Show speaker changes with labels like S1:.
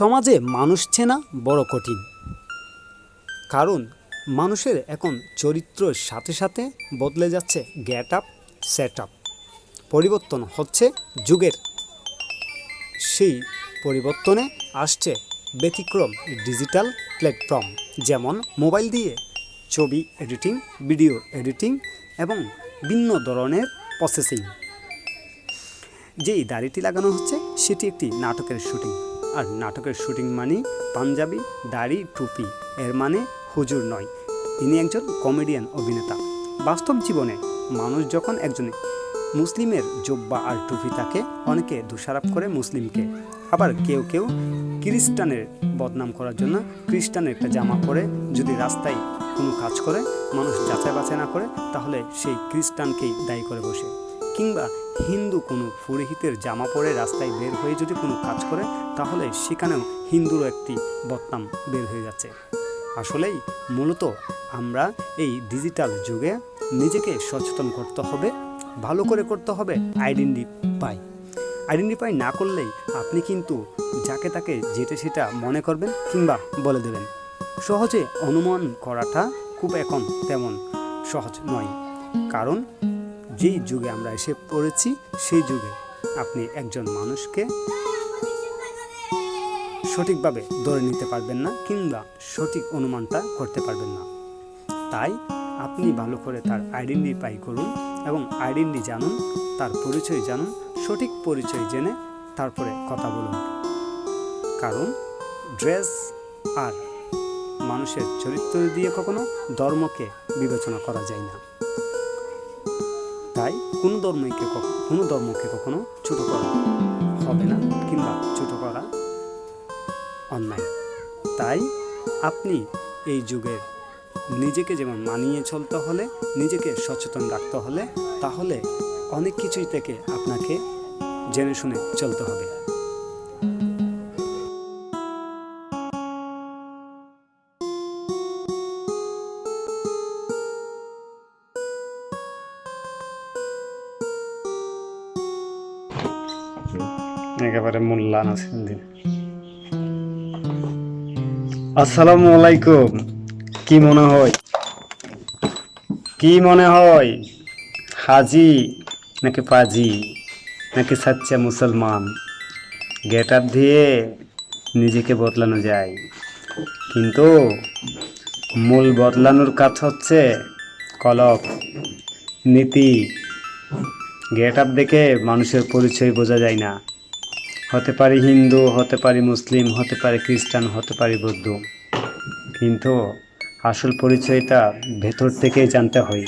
S1: সমাজে মানুষ চেনা বড় কঠিন। কারণ মানুষের এখন চরিত্রের সাথে সাথে বদলে যাচ্ছে গেট আপ, সেট আপ। পরিবর্তন হচ্ছে যুগের। সেই পরিবর্তনে আসছে ব্যতিক্রম ডিজিটাল প্ল্যাটফর্ম, যেমন মোবাইল দিয়ে ছবি এডিটিং, ভিডিও এডিটিং এবং ভিন্ন ধরনের প্রসেসিং যেই দাড়িটি লাগানো হচ্ছে, সেটি একটি নাটকের শুটিং। আর নাটকের শুটিং মানে পাঞ্জাবি, দাড়ি, টুপি। এর মানে হুজুর নয়। ইনি একজন কমেডিয়ান অভিনেতা। বাস্তব জীবনে মানুষ যখন একজন মুসলিমের জব্বা আর টুপি থাকে অনেকে দোষারোপ করে মুসলিমকে। আবার কেউ কেউ খ্রিস্টানের বদনাম করার জন্য খ্রিস্টানের একটা জামা পরে যদি রাস্তায় কোনো কাজ করে, মানুষ যাচাই বাছাই না করে, তাহলে সেই খ্রিস্টানকেই দায়ী করে বসে। কিংবা হিন্দু কোনো পুরোহিতের জামা পরে রাস্তায় বের হয়ে যদি কোনো কাজ করে, তাহলে সেখানেও হিন্দুরও একটি বদনাম বের হয়ে যাচ্ছে। আসলেই মূলত আমরা এই ডিজিটাল যুগে নিজেকে সচেতন করতে হবে, ভালো করে করতে হবে আইডেন্টিফাই আইডেন্টিফাই না করলেই আপনি কিন্তু যাকে তাকে যেটা সেটা মনে করবেন কিংবা বলে দেবেন। সহজে অনুমান করাটা খুব এখন তেমন সহজ নয়। কারণ যেই যুগে আমরা এসে পড়েছি, সেই যুগে আপনি একজন মানুষকে সঠিকভাবে ধরে নিতে পারবেন না কিংবা সঠিক অনুমানটা করতে পারবেন না। তাই আপনি ভালো করে তার আইডেন্টিফাই করুন এবং আইডেন্টি জানুন, তার পরিচয় জানুন, সঠিক পরিচয় জেনে তারপরে কথা বলুন। কারণ ড্রেস আর মানুষের চরিত্র দিয়ে কখনো ধর্মকে বিবেচনা করা যায় না। তাই কোনো ধর্মকে কোনো ধর্মকে কখনো ছোট করা হবে না কিংবা ছোট করা অন্যায়। তাই আপনি এই যুগের নিজেকে যেমন মানিয়ে চলতে হলে, নিজেকে সচেতন রাখতে হলে, তাহলে অনেক কিছুই থেকে আপনাকে জেনে শুনে চলতে হবে। একেবারে মোল্লা নাসিরুদ্দিন। আসসালামু আলাইকুম কি মনে হয়? কি মনে হয়? হাজি নাকি পাজি নাকি সাচ্চা মুসলমান? গেট আপ দিয়ে নিজেকে বদলানো যায়। কিন্তু মূল বদলানোর কাজ হচ্ছে কলক নীতি গেট আপ দেখে মানুষের পরিচয় বোঝা যায় না। হতে পারি হিন্দু, হতে পারি মুসলিম, হতে পারে খ্রিস্টান, হতে পারি বৌদ্ধ। কিন্তু আসল পরিচয়টা ভেতর থেকেই জানতে হয়।